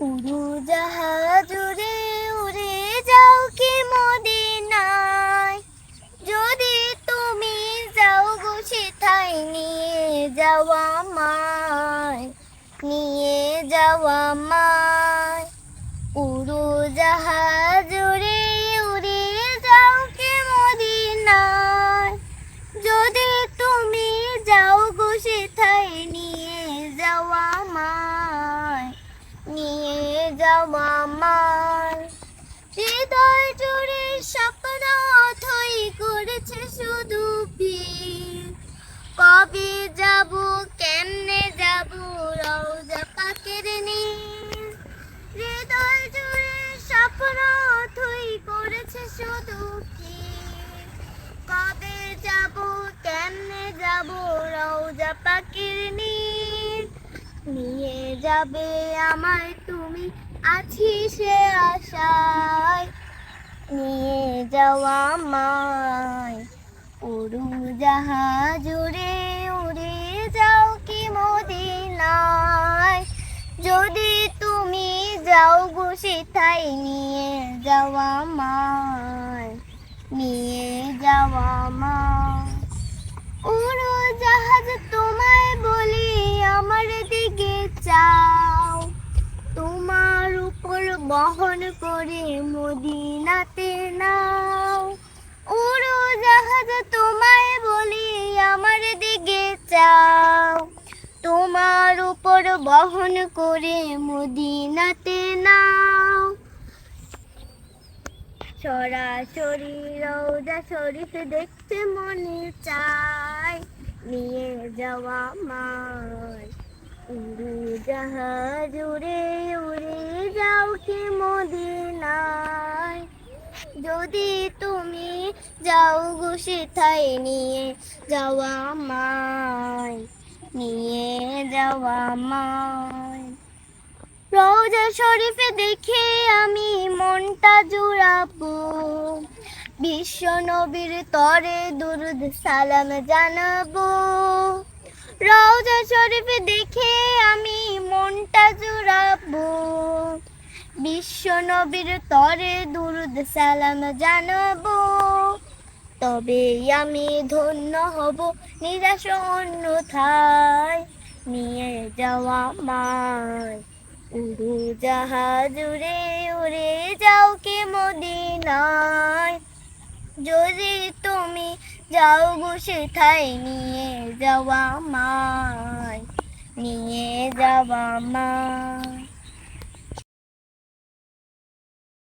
উড়ু জাহাজ উড়ে উড়ে যাও কি মদিনায়। যদি তুমি যাও গো সেথায়, নিয়ে যাওয়া মায় নিয়ে যাওয়া মায় উড়ু জাহাজ আমায় হৃদয় জুড়ে স্বপ্ন অথই করেছে শুধু কবে যাব, কেমনে যাব, রওজা পাকের হৃদয় জুড়ে স্বপ্ন অথই করেছে শুধু কবে যাব, কেমনে যাব, রওজা নীর। নিয়ে যাবে তুমি আছি সে আশায়। নিয়ে যাওয়া আমায়। উড়ু জাহাজ উড়ে উড়ে যাও কি মদিনায়। যদি তুমি যাও গো সেথায় নিয়ে যাওয়া মায় নিয়ে যাওয়া আমায়। বহন করে মদিনাতে নাও। উড়ো জাহাজ তোমায় বলি, আমার দিকে চাও। তোমার উপর বহন করে মদিনাতে নাও। সরাসরি রৌদা শরীফ দেখতে মনে চায় নিয়ে যাওয়া মায় উড়ু জাহাজ উড়ে উড়ে কি মদিনায়? যদি তুমি যাও গো সেথায় নিয়ে যাওয়া মায় নিয়ে যাওয়া মায় রোজা শরীফে দেখে আমি মনটা জুড়াবো। বিশ্ব নবীর তরে দুরুদ সালাম জানাব। রোজা শরীফে দেখে আমি মনটা জুড়াবো। বিশ্ব নবীর তরে দুরুদ সালাম জানাব। তবে আমি ধন্য হব নিরাশ অন্যথায়। নিয়ে যাওয়া মায় উড়ু জাহাজ উড়ে উড়ে যাও কি মদিনায়। যদি তুমি যাও গো সেথায়, নিয়ে যাওয়া মায় নিয়ে যাওয়া মায়